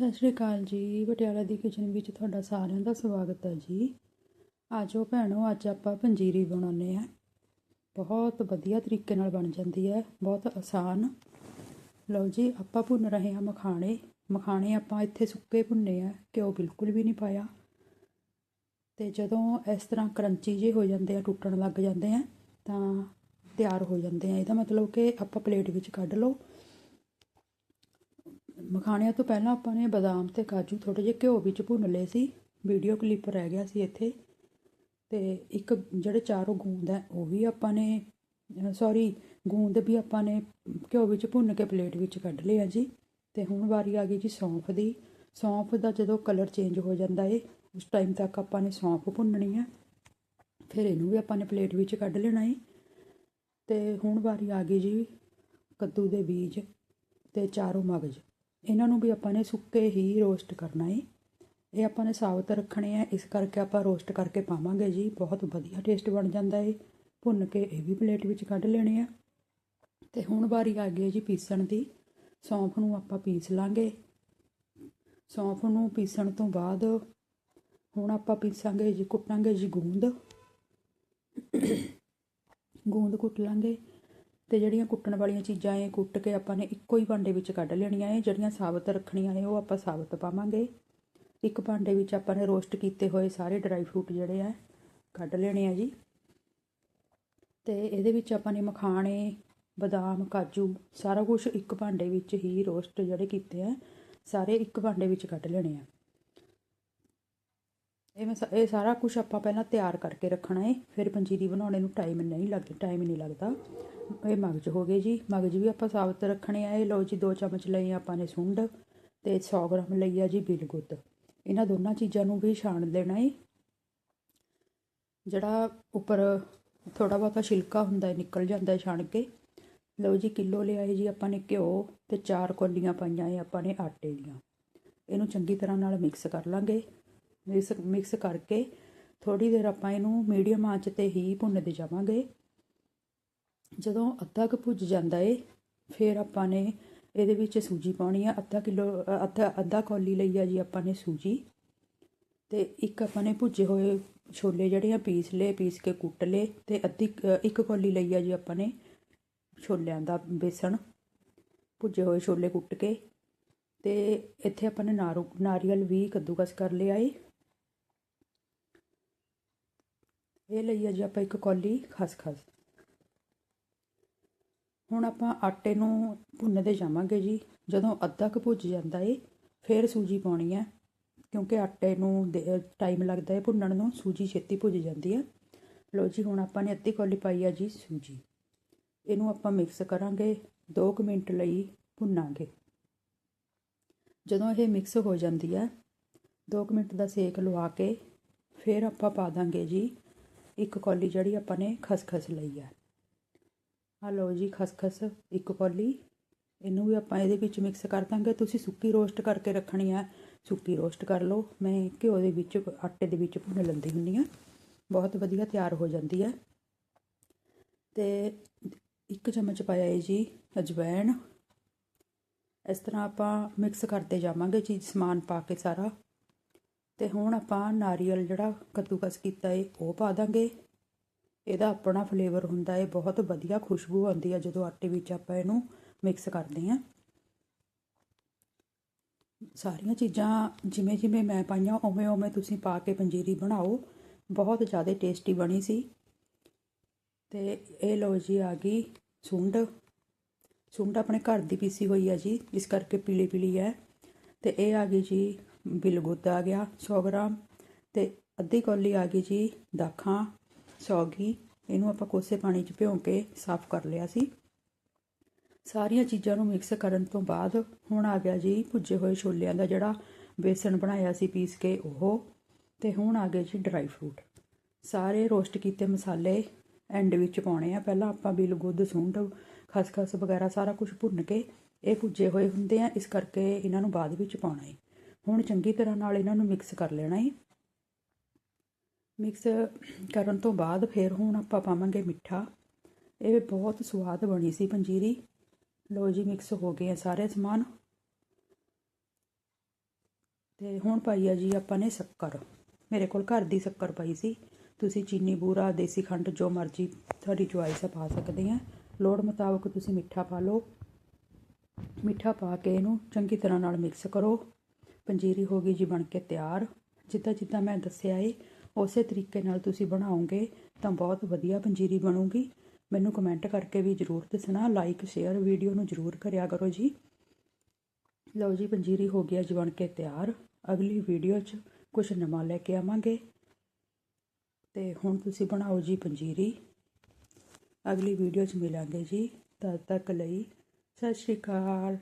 ਸਤਿ ਸ਼੍ਰੀ ਅਕਾਲ ਜੀ। ਪਟਿਆਲਾ ਦੀ ਕਿਚਨ ਵਿੱਚ ਤੁਹਾਡਾ ਸਾਰਿਆਂ ਦਾ ਸਵਾਗਤ ਹੈ ਜੀ। ਆਜੋ ਭੈਣੋ, ਅੱਜ ਆਪਾਂ ਪੰਜੀਰੀ ਬਣਾਉਂਦੇ ਆ ਬਹੁਤ ਵਧੀਆ ਤਰੀਕੇ ਨਾਲ ਬਣ ਜਾਂਦੀ ਹੈ, ਬਹੁਤ ਆਸਾਨ। ਲਓ ਜੀ, ਆਪਾਂ ਭੁੰਨ ਰਹੇ ਹਾਂ ਮਖਾਣੇ। ਮਖਾਣੇ ਆਪਾਂ ਇੱਥੇ ਸੁੱਕੇ ਭੁੰਨੇ ਆ, ਘਿਓ ਬਿਲਕੁਲ ਵੀ ਨਹੀਂ ਪਾਇਆ। ਤੇ ਜਦੋਂ ਇਸ ਤਰ੍ਹਾਂ ਕਰੰਚੀ ਜੇ ਹੋ ਜਾਂਦੇ ਆ, ਟੁੱਟਣ ਲੱਗ ਜਾਂਦੇ ਆ, ਤਾਂ ਤਿਆਰ ਹੋ ਜਾਂਦੇ ਆ। ਇਹਦਾ ਮਤਲਬ ਕਿ ਆਪਾਂ ਪਲੇਟ ਵਿੱਚ ਕੱਢ ਲਓ। ਮਖਾਣਿਆਂ ਤੋਂ ਪਹਿਲਾਂ ਆਪਾਂ ਨੇ ਬਦਾਮ ਤੇ ਕਾਜੂ ਥੋੜੇ ਜਿਹੇ ਘਿਓ ਵਿੱਚ ਭੁੰਨ ਲਏ ਸੀ। ਵੀਡੀਓ ਕਲਿੱਪ ਰਹਿ ਗਿਆ ਸੀ ਇੱਥੇ। ਤੇ ਇੱਕ ਜਿਹੜੇ ਚਾਰੋਂ ਗੂੰਦ ਹੈ, ਉਹ ਵੀ ਆਪਾਂ ਨੇ ਸੌਰੀ ਗੂੰਦ ਵੀ ਆਪਾਂ ਨੇ ਘਿਓ ਵਿੱਚ ਭੁੰਨ ਕੇ ਪਲੇਟ ਵਿੱਚ ਕੱਢ ਲਿਆ ਜੀ। ਤੇ ਹੁਣ ਵਾਰੀ ਆ ਗਈ ਜੀ ਸੌਂਫ ਦੀ। ਸੌਂਫ ਦਾ ਜਦੋਂ ਕਲਰ ਚੇਂਜ ਹੋ ਜਾਂਦਾ ਏ, ਉਸ ਟਾਈਮ ਤੱਕ ਆਪਾਂ ਨੇ ਸੌਂਫ ਭੁੰਨਣੀ ਹੈ ਫਿਰ ਇਹਨੂੰ ਵੀ ਆਪਾਂ ਨੇ ਪਲੇਟ ਵਿੱਚ ਕੱਢ ਲੈਣਾ ਏ। ਤੇ ਹੁਣ ਵਾਰੀ ਆ ਗਈ ਜੀ ਕੱਦੂ ਦੇ ਬੀਜ ਤੇ ਚਾਰੋਂ ਮਗਜ਼। ਇਹਨਾਂ ਨੂੰ ਵੀ ਆਪਾਂ ਨੇ ਸੁੱਕੇ ਹੀ ਰੋਸਟ ਕਰਨਾ ਹੈ ਇਹ ਆਪਾਂ ਨੇ ਸਾਬਤ ਰੱਖਣੇ ਆ, ਇਸ ਕਰਕੇ ਆਪਾਂ ਰੋਸਟ ਕਰਕੇ ਪਾਵਾਂਗੇ ਜੀ। ਬਹੁਤ ਵਧੀਆ ਟੇਸਟ ਬਣ ਜਾਂਦਾ ਹੈ ਭੁੰਨ ਕੇ ਇਹ ਵੀ ਪਲੇਟ ਵਿੱਚ ਕੱਢ ਲੈਣੇ ਆ। ਤੇ ਹੁਣ ਵਾਰੀ ਆ ਗਈ ਹੈ ਜੀ ਪੀਸਣ ਦੀ। ਸੌਂਫ ਨੂੰ ਆਪਾਂ ਪੀਸ ਲਾਂਗੇ। ਸੌਂਫ ਨੂੰ ਪੀਸਣ ਤੋਂ ਬਾਅਦ ਹੁਣ ਆਪਾਂ ਪੀਸਾਂਗੇ ਜੀ, ਕੁੱਟਾਂਗੇ ਜੀ ਗੂੰਦ। ਗੂੰਦ ਕੁੱਟ ਲਾਂਗੇ। ਤੇ ਜਿਹੜੀਆਂ ਕੁੱਟਣ ਵਾਲੀਆਂ ਚੀਜ਼ਾਂ ਇਹ ਕੁੱਟ ਕੇ ਆਪਾਂ ਨੇ ਇੱਕੋ ਹੀ ਭਾਂਡੇ ਵਿੱਚ ਕੱਢ ਲੈਣੀਆਂ ਇਹ, ਜਿਹੜੀਆਂ ਸਾਬਤ ਰੱਖਣੀਆਂ ਨੇ ਉਹ ਆਪਾਂ ਸਾਬਤ ਪਾਵਾਂਗੇ। ਇੱਕ ਭਾਂਡੇ ਵਿੱਚ ਆਪਾਂ ਨੇ ਰੋਸਟ ਕੀਤੇ ਹੋਏ ਸਾਰੇ ਡਰਾਈ ਫਰੂਟ ਜਿਹੜੇ ਆ, ਕੱਢ ਲੈਣੇ ਆ ਜੀ। ਤੇ ਇਹਦੇ ਵਿੱਚ ਆਪਾਂ ਨੇ ਮਖਾਣੇ, ਬਦਾਮ, ਕਾਜੂ, ਸਾਰਾ ਕੁਝ ਇੱਕ ਭਾਂਡੇ ਵਿੱਚ ਹੀ ਰੋਸਟ ਜਿਹੜੇ ਕੀਤੇ ਆ, ਸਾਰੇ ਇੱਕ ਭਾਂਡੇ ਵਿੱਚ ਕੱਢ ਲੈਣੇ ਆ। ਮੈਂ ਇਹ ਸਾਰਾ ਕੁਝ ਆਪਾਂ ਪਹਿਲਾਂ ਤਿਆਰ ਕਰਕੇ ਰੱਖਣਾ ਹੈ ਫਿਰ ਪੰਜੀਰੀ ਬਣਾਉਣੇ ਨੂੰ ਟਾਈਮ ਨਹੀਂ ਲੱਗਦਾ ਟਾਈਮ ਨਹੀਂ ਲੱਗਦਾ। ਇਹ ਮਗਜ ਹੋ ਗਏ ਜੀ। ਮਗਜ ਵੀ ਆਪਾਂ ਸਾਬਤ ਰੱਖਣੇ ਆ। ਇਹ ਲਓ ਜੀ 2 ਚਮਚ ਲਈ ਆਪਾਂ ਨੇ ਸੁੰਡ ਤੇ 100 ਗ੍ਰਾਮ ਲਈ ਆ ਜੀ ਬਿਲਗੁੱਤ ਇਹਨਾਂ ਦੋਨਾਂ ਚੀਜ਼ਾਂ ਨੂੰ ਵੀ ਛਾਣ ਲੈਣਾ ਹੈ ਜਿਹੜਾ ਉੱਪਰ ਥੋੜਾ ਬਹੁਤਾ ਛਿਲਕਾ ਹੁੰਦਾ ਹੈ ਨਿਕਲ ਜਾਂਦਾ ਹੈ ਛਾਣ ਕੇ। ਲਓ ਜੀ, ਕਿਲੋ ਲਿਆਏ ਜੀ ਆਪਾਂ ਨੇ ਘਿਓ ਤੇ ਚਾਰ ਕੋਲੀਆਂ ਪਾਈਆਂ ਏ ਆਪਾਂ ਨੇ ਆਟੇ ਦੀਆਂ। ਇਹਨੂੰ ਚੰਗੀ ਤਰ੍ਹਾਂ ਨਾਲ ਮਿਕਸ ਕਰ ਲਾਂਗੇ। ਮਿਕਸ ਮਿਕਸ ਕਰਕੇ ਥੋੜੀ ਦੇਰ ਆਪਾਂ ਇਹਨੂੰ ਮੀਡੀਅਮ ਆਂਚ ਤੇ ਹੀ ਭੁੰਨਦੇ ਜਾਵਾਂਗੇ। ਜਦੋਂ ਅੱਧਾ ਕੁ ਭੁੱਜ ਜਾਂਦਾ ਏ, ਫਿਰ ਆਪਾਂ ਨੇ ਇਹਦੇ ਵਿੱਚ ਸੂਜੀ ਪਾਉਣੀ ਆ। ਅੱਧਾ ਕਿਲੋ, ਅੱਧਾ ਅੱਧਾ ਕੌਲੀ ਲਈ ਆ ਜੀ ਆਪਾਂ ਨੇ ਸੂਜੀ। ਤੇ ਇੱਕ ਆਪਾਂ ਨੇ ਭੁੱਜੇ ਹੋਏ ਛੋਲੇ ਜਿਹੜੇ ਆ, ਪੀਸ ਲਏ, ਪੀਸ ਕੇ ਕੁੱਟ ਲਏ ਤੇ ਅੱਧੀ ਇੱਕ ਕੌਲੀ ਲਈ ਆ ਜੀ ਆਪਾਂ ਨੇ ਛੋਲਿਆਂ ਦਾ ਬੇਸਣ, ਭੁੱਜੇ ਹੋਏ ਛੋਲੇ ਕੁੱਟ ਕੇ। ਤੇ ਇੱਥੇ ਆਪਾਂ ਨੇ ਨਾਰੂ, ਨਾਰੀਅਲ ਵੀ ਕੱਦੂਕਸ ਕਰ ਲਿਆ ਏ। ਇਹ ਲਈ ਆ ਜੀ ਆਪਾਂ ਇੱਕ ਕੌਲੀ ਖਸਖਸ ਹੁਣ ਆਪਾਂ ਆਟੇ ਨੂੰ ਭੁੰਨਦੇ ਜਾਵਾਂਗੇ ਜੀ। ਜਦੋਂ ਅੱਧਾ ਕੁ ਭੁੱਜ ਜਾਂਦਾ ਏ, ਫਿਰ ਸੂਜੀ ਪਾਉਣੀ ਹੈ ਕਿਉਂਕਿ ਆਟੇ ਨੂੰ ਟਾਈਮ ਲੱਗਦਾ ਏ ਭੁੰਨਣ ਨੂੰ, ਸੂਜੀ ਛੇਤੀ ਭੁੱਜ ਜਾਂਦੀ ਹੈ ਲੋ ਜੀ, ਹੁਣ ਆਪਾਂ ਨੇ ਅੱਧੀ ਕੌਲੀ ਪਾਈ ਆ ਜੀ ਸੂਜੀ। ਇਹਨੂੰ ਆਪਾਂ ਮਿਕਸ ਕਰਾਂਗੇ 2 ਮਿੰਟ ਲਈ ਭੁੰਨਾਂਗੇ। ਜਦੋਂ ਇਹ ਮਿਕਸ ਹੋ ਜਾਂਦੀ ਹੈ 2 ਮਿੰਟ ਦਾ ਸੇਕ ਲਵਾ ਕੇ ਫਿਰ ਆਪਾਂ ਪਾ ਦਾਂਗੇ ਜੀ ਇੱਕ ਕੌਲੀ ਜਿਹੜੀ ਆਪਾਂ ਨੇ ਖਸਖਸ ਲਈ ਹੈ ਆ ਲਓ ਜੀ ਖਸਖਸ, ਇੱਕ ਕੌਲੀ। ਇਹਨੂੰ ਵੀ ਆਪਾਂ ਇਹਦੇ ਵਿੱਚ ਮਿਕਸ ਕਰ ਦਾਂਗੇ। ਤੁਸੀਂ ਸੁੱਕੀ ਰੋਸਟ ਕਰਕੇ ਰੱਖਣੀ ਆ। ਸੁੱਕੀ ਰੋਸਟ ਕਰ ਲਓ। ਮੈਂ ਘਿਓ ਦੇ ਵਿੱਚ, ਆਟੇ ਦੇ ਵਿੱਚ ਭੁੰਨ ਲੈਂਦੀ ਹੁੰਦੀ ਆ। ਬਹੁਤ ਵਧੀਆ ਤਿਆਰ ਹੋ ਜਾਂਦੀ ਹੈ ਤੇ ਇੱਕ ਚਮਚ ਪਾਇਆ ਹੈ ਜੀ ਅਜਵਾਇਣ ਇਸ ਤਰ੍ਹਾਂ ਆਪਾਂ ਮਿਕਸ ਕਰਦੇ ਜਾਵਾਂਗੇ ਚੀਜ਼ ਸਮਾਨ ਪਾ ਕੇ ਸਾਰਾ। ਅਤੇ ਹੁਣ ਆਪਾਂ ਨਾਰੀਅਲ ਜਿਹੜਾ ਕੱਦੂਕਸ ਕੀਤਾ ਹੈ ਉਹ ਪਾ ਦਾਂਗੇ। ਇਹਦਾ ਆਪਣਾ ਫਲੇਵਰ ਹੁੰਦਾ ਹੈ ਬਹੁਤ ਵਧੀਆ ਖੁਸ਼ਬੂ ਆਉਂਦੀ ਹੈ ਜਦੋਂ ਆਟੇ ਵਿੱਚ ਆਪਾਂ ਇਹਨੂੰ ਮਿਕਸ ਕਰਦੇ ਹਾਂ ਸਾਰੀਆਂ ਚੀਜ਼ਾਂ ਜਿਵੇਂ ਜਿਵੇਂ ਮੈਂ ਪਾਈਆਂ, ਉਵੇਂ ਉਵੇਂ ਤੁਸੀਂ ਪਾ ਕੇ ਪੰਜੀਰੀ ਬਣਾਓ। ਬਹੁਤ ਜ਼ਿਆਦਾ ਟੇਸਟੀ ਬਣੀ ਸੀ। ਤੇ ਇਹ ਲੋ ਜੀ ਆ ਗਈ ਸੁੰਡ। ਸੁੰਡ ਆਪਣੇ ਘਰ ਦੀ ਪੀਸੀ ਹੋਈ ਹੈ ਜੀ, ਇਸ ਕਰਕੇ ਪੀਲੀ ਪੀਲੀ ਹੈ ਤੇ ਇਹ ਆ ਗਈ ਜੀ ਬਿਲਗੁੱਦ ਆ ਗਿਆ 100 ਗ੍ਰਾਮ। ਤੇ ਅੱਧੀ ਕੌਲੀ ਆ ਗਈ ਜੀ ਦਾਖਾਂ ਸੌਗੀ ਇਹਨੂੰ ਆਪਾਂ ਕੋਸੇ ਪਾਣੀ 'ਚ ਭਿਉਂ ਕੇ ਸਾਫ਼ ਕਰ ਲਿਆ ਸੀ। ਸਾਰੀਆਂ ਚੀਜ਼ਾਂ ਨੂੰ ਮਿਕਸ ਕਰਨ ਤੋਂ ਬਾਅਦ ਹੁਣ ਆ ਗਿਆ ਜੀ ਭੁੱਜੇ ਹੋਏ ਛੋਲਿਆਂ ਦਾ ਜਿਹੜਾ ਬੇਸਣ ਬਣਾਇਆ ਸੀ ਪੀਸ ਕੇ ਉਹ। ਤੇ ਹੁਣ ਆ ਗਏ ਜੀ ਡਰਾਈ ਫਰੂਟ। ਸਾਰੇ ਰੋਸਟ ਕੀਤੇ ਮਸਾਲੇ ਐਂਡ ਵਿੱਚ ਪਾਉਣੇ ਆ। ਪਹਿਲਾਂ ਆਪਾਂ ਬਿਲ ਗੁੱਦ, ਸੁੰਡ, ਖਸਖਸ ਵਗੈਰਾ ਸਾਰਾ ਕੁਝ ਭੁੰਨ ਕੇ ਇਹ ਭੁੱਜੇ ਹੋਏ ਹੁੰਦੇ ਆ। ਇਸ ਕਰਕੇ ਇਹਨਾਂ ਨੂੰ ਬਾਅਦ ਵਿੱਚ ਪਾਉਣਾ ਹੈ ਹੁਣ ਚੰਗੀ ਤਰ੍ਹਾਂ ਨਾਲ ਇਹਨਾਂ ਨੂੰ ਮਿਕਸ ਕਰ ਲੈਣਾ ਹੈ ਮਿਕਸ ਕਰਨ ਤੋਂ ਬਾਅਦ ਫਿਰ ਹੁਣ ਆਪਾਂ ਪਾਵਾਂਗੇ ਮਿੱਠਾ। ਇਹ ਬਹੁਤ ਸਵਾਦ ਬਣੀ ਸੀ ਪੰਜੀਰੀ। ਲੋ ਜੀ ਮਿਕਸ ਹੋ ਗਏ ਸਾਰੇ ਸਮਾਨ। ਤੇ ਹੁਣ ਪਾਈ ਆ ਜੀ ਆਪਾਂ ਨੇ ਸ਼ੱਕਰ। ਮੇਰੇ ਕੋਲ ਘਰ ਦੀ ਸ਼ੱਕਰ ਪਾਈ ਸੀ। ਤੁਸੀਂ ਚੀਨੀ, ਬੂਰਾ, ਦੇਸੀ ਖੰਡ ਜੋ ਮਰਜ਼ੀ ਤੁਹਾਡੀ ਚੁਆਇਸ ਆ ਪਾ ਸਕਦੇ ਆ। ਲੋੜ ਮੁਤਾਬਕ ਤੁਸੀਂ ਮਿੱਠਾ ਪਾ ਲਓ। ਮਿੱਠਾ ਪਾ ਕੇ ਇਹਨੂੰ ਚੰਗੀ ਤਰ੍ਹਾਂ ਨਾਲ ਮਿਕਸ ਕਰੋ। ਪੰਜੀਰੀ ਹੋ ਗਈ ਜੀ ਬਣ ਕੇ ਤਿਆਰ। ਜਿੱਦਾਂ ਜਿੱਦਾਂ ਮੈਂ ਦੱਸਿਆ ਏ, ਉਸੇ ਤਰੀਕੇ ਨਾਲ ਤੁਸੀਂ ਬਣਾਓਗੇ ਤਾਂ ਬਹੁਤ ਵਧੀਆ ਪੰਜੀਰੀ ਬਣੂਗੀ। ਮੈਨੂੰ ਕਮੈਂਟ ਕਰਕੇ ਵੀ ਜਰੂਰ ਦੱਸਣਾ ਲਾਈਕ ਸ਼ੇਅਰ ਵੀਡੀਓ ਨੂੰ ਜਰੂਰ ਕਰਿਆ ਕਰੋ ਜੀ। ਲਓ ਜੀ, ਪੰਜੀਰੀ ਹੋ ਗਿਆ ਜੀ ਬਣ ਕੇ ਤਿਆਰ। ਅਗਲੀ ਵੀਡੀਓ 'ਚ ਕੁਝ ਨਵਾਂ ਲੈ ਕੇ ਆਵਾਂਗੇ। ਤੇ ਹੁਣ ਤੁਸੀਂ ਬਣਾਓ ਜੀ ਪੰਜੀਰੀ। ਅਗਲੀ ਵੀਡੀਓ 'ਚ ਮਿਲਾਂਗੇ ਜੀ। ਤਦ ਤੱਕ ਲਈ ਸਤਿ ਸ਼੍ਰੀ ਅਕਾਲ।